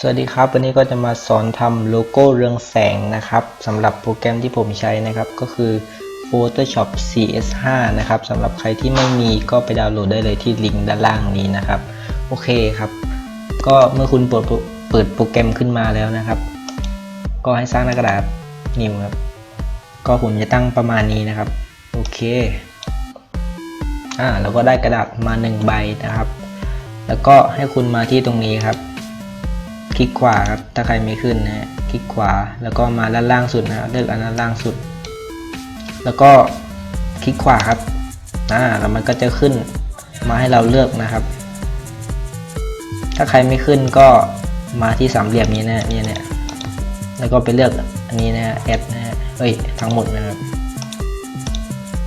สวัสดีครับ วันนี้ก็จะมาสอนทำโลโก้เรืองแสงนะครับสำหรับโปรแกรมที่ผมใช้นะครับก็คือ Photoshop CS5 นะครับสำหรับใครที่ไม่มีก็ไปดาวน์โหลดได้เลยที่ลิงก์ด้านล่างนี้นะครับ โอเคครับ ก็เมื่อคุณเปิดเปิดโปรแกรมขึ้นมาแล้วนะครับ ก็ให้สร้างหน้ากระดาษนิวครับ ก็ผมจะตั้งประมาณนี้นะครับ โอเคอ่าเราก็ได้กระดาษมา1ใบนะครับ แล้วก็ให้คุณมาที่ตรงนี้ครับ คลิกขวาครับ ถ้าใครไม่ขึ้นนะฮะ คลิกขวา แล้วก็มาด้านล่างสุดนะเลือกอันด้านล่างสุด แล้วก็คลิกขวาครับอ่าแล้วมันก็จะขึ้นมาให้เราเลือกนะครับ ถ้าใครไม่ขึ้นก็มาที่สามเหลี่ยมนี้นะเนี่ยเนี่ย แล้วก็ไปเลือกอันนี้นะแอดนะเอ้ย ทั้งหมดนะครับ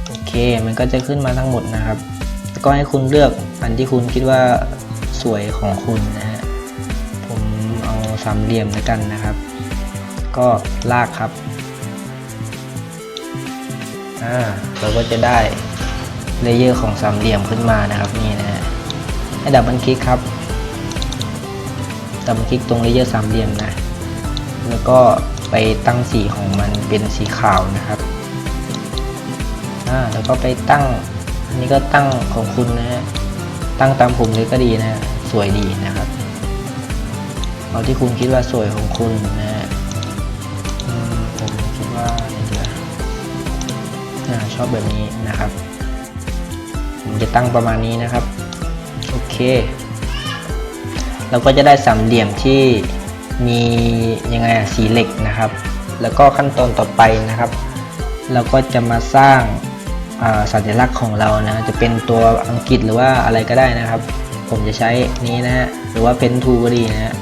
โอเค มันก็จะขึ้นมาทั้งหมดนะครับ ก็ให้คุณเลือกอันที่คุณคิดว่าสวยของคุณนะาสามเหลี่ยมแล้วกันนะครับ ก็ลากครับอ่าเราก็จะได้เลเยอร์ของสามเหลี่ยมขึ้นมานะครับนี่นะฮะให้ดับเบิลคลิกครับดับเบิลคลิกตรงเลเยอร์สามเหลี่ยมนะแล้วก็ไปตั้งสีของมันเป็นสีขาวนะครับอ่าแล้วก็ไปตั้งอันนี้ก็ตั้งของคุณนะฮะตั้งตามผมเลยก็ดีนะ สวยดีนะครับ เอาที่คุณคิดว่าสวยของคุณนะฮะผมคิดว่าอะไรดีวะอ่าชอบแบบนี้นะครับ ผมจะตั้งประมาณนี้นะครับ โอเค เราก็จะได้สามเหลี่ยมที่มียังไงอะสีเหล็กนะครับ แล้วก็ขั้นตอนต่อไปนะครับ เราก็จะมาสร้างสัญลักษณ์ของเรานะ จะเป็นตัวอังกฤษหรือว่าอะไรก็ได้นะครับ ผมจะใช้นี้นะฮะ หรือว่าเป็นทูก็ดีนะฮะ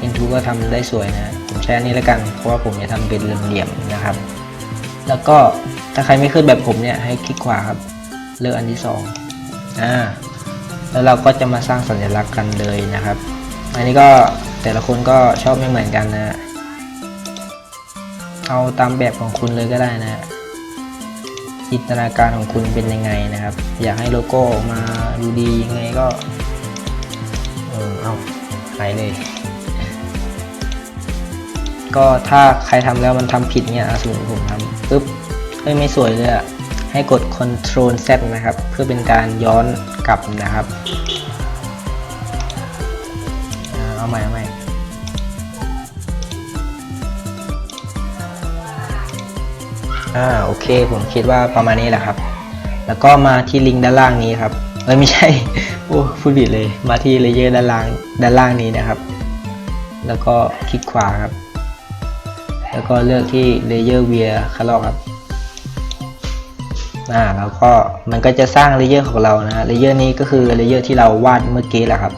เป็นทูก็ทำได้สวยนะผมใช้อันนี้แล้วกันเพราะว่าผมจะทำเป็นเหลี่ยมๆนะครับ แล้วก็ถ้าใครไม่ขึ้นแบบผมเนี่ยให้คลิกขวาครับ เลือกอันที่สองอ่าแล้วเราก็จะมาสร้างสัญลักษณ์กันเลยนะครับ อันนี้ก็แต่ละคนก็ชอบไม่เหมือนกันนะเอาตามแบบของคุณเลยก็ได้นะจินตนาการของคุณเป็นยังไงนะครับ อยากให้โลโก้ออกมาดูดียังไงก็ เออเอาหายเลย ก็ถ้าใครทำแล้วมันทำผิดเนี่ยอะสมมติผมทำปุ๊บเฮ้ยไม่สวยเลยอะให้กด Ctrl Z นะครับ เพื่อเป็นการย้อนกลับนะครับเอาใหม่เอาใหม่อ่าโอเคผมคิดว่าประมาณนี้แหละครับ แล้วก็มาที่ลิงก์ด้านล่างนี้ครับเอ้ยไม่ใช่โอ้พูดผิดเลยมาที่เลเยอร์ด้านล่างด้านล่างนี้นะครับ แล้วก็คลิกขวาครับ แล้วก็เลือกที่เลเยอร์เวียคาร์ลครับอ่าแล้วก็มันก็จะสร้างเลเยอร์ของเรานะฮะเลเยอร์นี้ก็คือเลเยอร์ที่เราวาดเมื่อกี้แหละครับ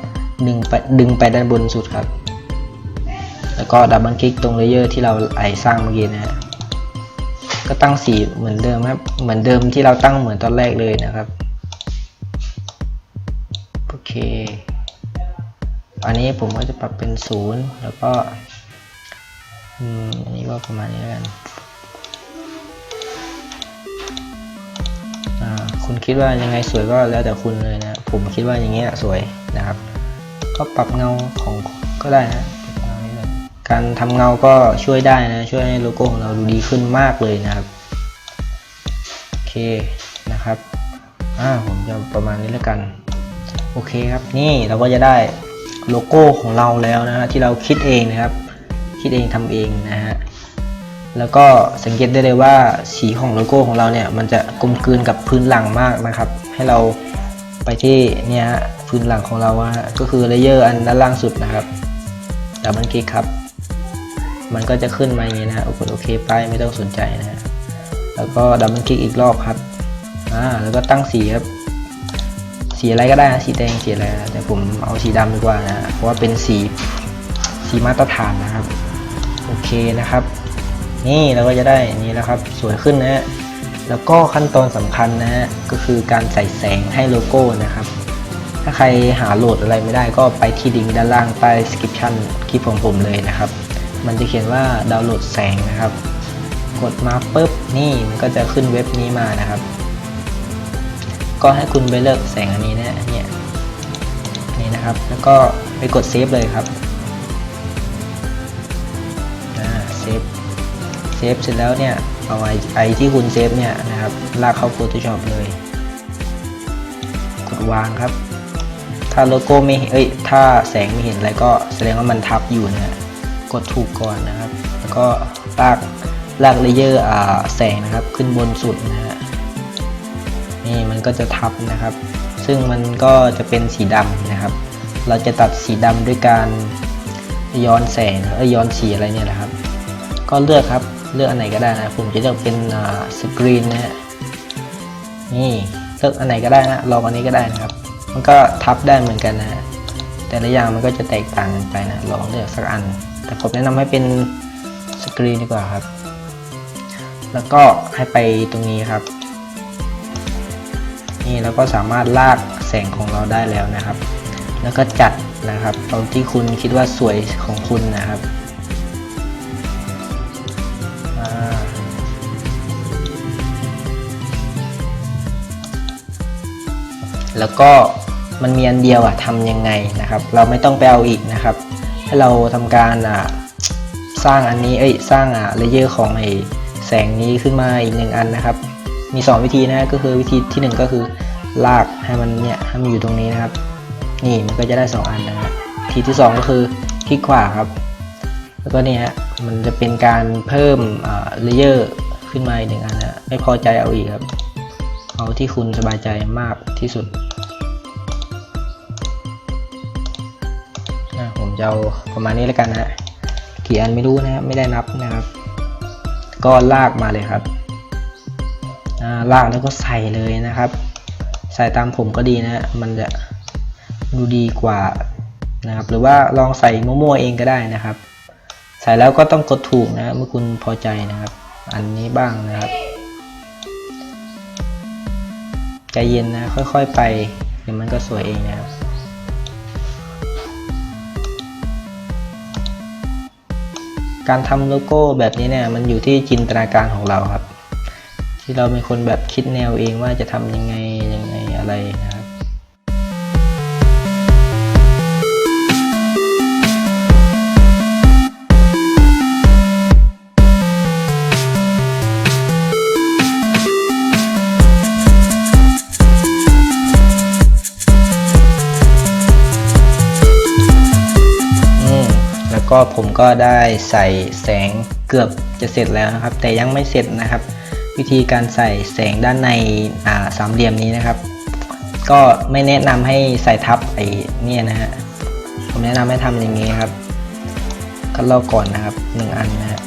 ดึงไปดึงไปด้านบนสุดครับ แล้วก็ดับเบิลคลิกตรงเลเยอร์ที่เราไอสร้างเมื่อกี้นะฮะก็ตั้งสีเหมือนเดิมครับ เหมือนเดิมที่เราตั้งเหมือนตอนแรกเลยนะครับโอเค อันนี้ผมก็จะปรับเป็นศูนย์แล้วก็ อืมอันนี้ก็ประมาณนี้แล้วกันอ่าคุณคิดว่ายังไงสวยก็แล้วแต่คุณเลยนะ ผมคิดว่าอย่างเงี้ยสวยนะครับ ก็ปรับเงาของก็ได้นะปรับการทำเงาก็ช่วยได้นะ ช่วยให้โลโก้ของเราดูดีขึ้นมากเลยนะครับโอเคนะครับอ่าผมจะประมาณนี้แล้วกัน โอเคครับนี่เราก็จะได้โลโก้ของเราแล้วนะฮะที่เราคิดเองนะครับ คิดเองทำเองนะฮะแล้วก็สังเกตได้เลยว่าสีของโลโก้ของเราเนี่ยมันจะกลมกลืนกับพื้นหลังมากนะครับ ให้เราไปที่เนี่ยฮะพื้นหลังของเราะก็คือเลเยอร์อันด้านล่างสุดนะครับดับเบิลคลิกครับ มันก็จะขึ้นมาอย่างนี้นะฮะกดโอเคไปไม่ต้องสนใจนะฮะแล้วก็ดับเบิลคลิกอีกรอบครับอ่าแล้วก็ตั้งสีครับสีอะไรก็ได้นะสีแดงสีอะไรนะแต่ผมเอาสีดำดีกว่านะเพราะว่าเป็นสีสีมาตรฐานนะครับ โอเคนะครับ นี่เราก็จะได้อย่างนี้แล้วครับ สวยขึ้นนะฮะแล้วก็ขั้นตอนสำคัญนะฮะก็คือการใส่แสงให้โลโก้นะครับ ถ้าใครหาโหลดอะไรไม่ได้ก็ไปที่ลิงด้านล่างใต้ description คลิปของผมเลยนะครับ มันจะเขียนว่าดาวน์โหลดแสงนะครับ กดมาปุ๊บนี่มันก็จะขึ้นเว็บนี้มานะครับ ก็ให้คุณไปเลือกแสงอันนี้นะเนี่ยนี่นะครับ แล้วก็ไปกดเซฟเลยครับ ฟเสร็จแล้วเนี่ย เอาไอไอที่คุณเซฟเนี่ยนะครับ ลากเข้า Photoshop เลย กดวางครับ ถ้าโลโก้ไม่เอ้ย ถ้าแสงไม่เห็นอะไรก็แสดงว่ามันทับอยู่นะกดถูกก่อนนะครับ แล้วก็ลากลากเลเยอร์อ่าแสงนะครับ ขึ้นบนสุดนะฮะ นี่มันก็จะทับนะครับ ซึ่งมันก็จะเป็นสีดำนะครับ เราจะตัดสีดำด้วยการย้อนแสงเอ้ยย้อนสีอะไรเนี่ยนะครับ ก็เลือกครับ เลือกอันไหนก็ได้นะ ผมจะเลือกเป็นสกรีนนะฮะนี่เลือกอันไหนก็ได้นะลองอันนี้ก็ได้นะครับ มันก็ทับได้เหมือนกันนะฮะแต่ละอย่างมันก็จะแตกต่างไปนะลองเลือกสักอัน แต่ผมแนะนำให้เป็นสกรีนดีกว่าครับ แล้วก็ให้ไปตรงนี้ครับนี่เราก็สามารถลากแสงของเราได้แล้วนะครับ แล้วก็จัดนะครับเอาที่คุณคิดว่าสวยของคุณนะครับ แล้วก็มันมีอันเดียวอะทำยังไงนะครับ เราไม่ต้องไปเอาอีกนะครับ ให้เราทำการอะสร้างอันนี้เอ้ยสร้างอะเลเยอร์ของไอแสงนี้ขึ้นมาอีกหนึ่งอันนะครับ มี 2 วิธีนะก็คือวิธีที่ 1 ก็คือลากให้มันเนี่ยให้มันอยู่ตรงนี้นะครับ นี่มันก็จะได้ 2 อันนะฮะทีที่ 2 ก็คือคลิกขวาครับ แล้วก็เนี่ยฮะมันจะเป็นการเพิ่มเลเยอร์ขึ้นมาอีกหนึ่งอันนะไม่พอใจเอาอีกครับ เอาที่คุณสบายใจมากที่สุด จะเอาประมาณนี้แล้วกันนะกี่อันไม่รู้นะไม่ได้นับนะครับ ก็ลากมาเลยครับาลากแล้วก็ใส่เลยนะครับ ใส่ตามผมก็ดีนะ มันจะดูดีกว่านะครับ หรือว่าลองใส่มั่วๆเองก็ได้นะครับ ใส่แล้วก็ต้องกดถูกนะเมื่อคุณพอใจนะครับ อันนี้บ้างนะครับใจเย็นนะค่อย ๆ ไปเดี๋ยวมันก็สวยเองนะครับ การทำโลโก้แบบนี้เนี่ยมันอยู่ที่จินตนาการของเราครับ ที่เราเป็นคนแบบคิดแนวเองว่าจะทำยังไงยังไงอะไรนะ ก็ผมก็ได้ใส่แสงเกือบจะเสร็จแล้วนะครับ แต่ยังไม่เสร็จนะครับ วิธีการใส่แสงด้านในาสามเหลี่ยมนี้นะครับ ก็ไม่แนะนำให้ใส่ทับไอ้เนี่ยนะฮะผมแนะนำให้ทำอย่างนี้ครับ คัดลอกก่อนนะครับหนึ่งอันนะฮะ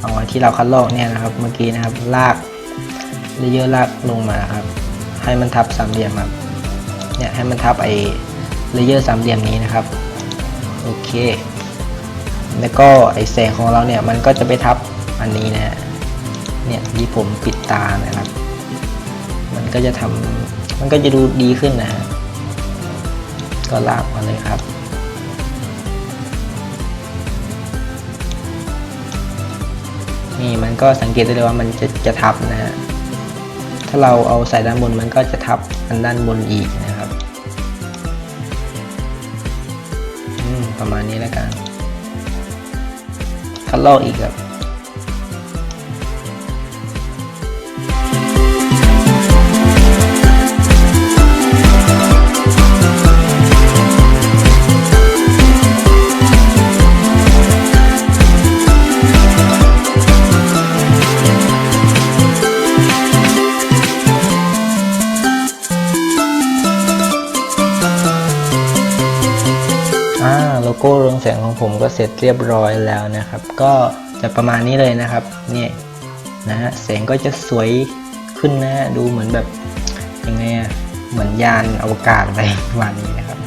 เอาไว้ที่เราคัดลอกเนี่ยนะครับเมื่อกี้นะครับลากเลเยอร์ลากลงมาครับ ให้มันทับสามเหลี่ยมครับเนี่ยให้มันทับไอ้เลเยอร์สามเหลี่ยมนี้นะครับ โอเค แล้วก็ไอแสงของเราเนี่ยมันก็จะไปทับอันนี้นะฮะเนี่ยที่ผมปิดตานะครับ มันก็จะทำมันก็จะดูดีขึ้นนะฮะก็ลากมาเลยครับนี่มันก็สังเกตได้เลยว่ามันจะจะทับนะฮะ ถ้าเราเอาใส่ด้านบนมันก็จะทับอันด้านบนอีกนะครับ ประมาณนี้แล้วกัน คั โก้เรืองแสงของผมก็เสร็จเรียบร้อยแล้วนะครับ ก็จะประมาณนี้เลยนะครับนี่นะฮะแสงก็จะสวยขึ้นนะฮะดูเหมือนแบบยังไงอะเหมือนยานอวกาศอะไรประมาณนี้นะครับ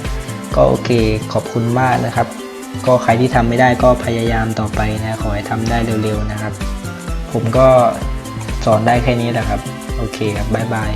ก็โอเคขอบคุณมากนะครับ ก็ใครที่ทำไม่ได้ก็พยายามต่อไปนะขอให้ทำได้เร็วๆนะครับ ผมก็สอนได้แค่นี้แหละครับ โอเคครับบ๊ายบาย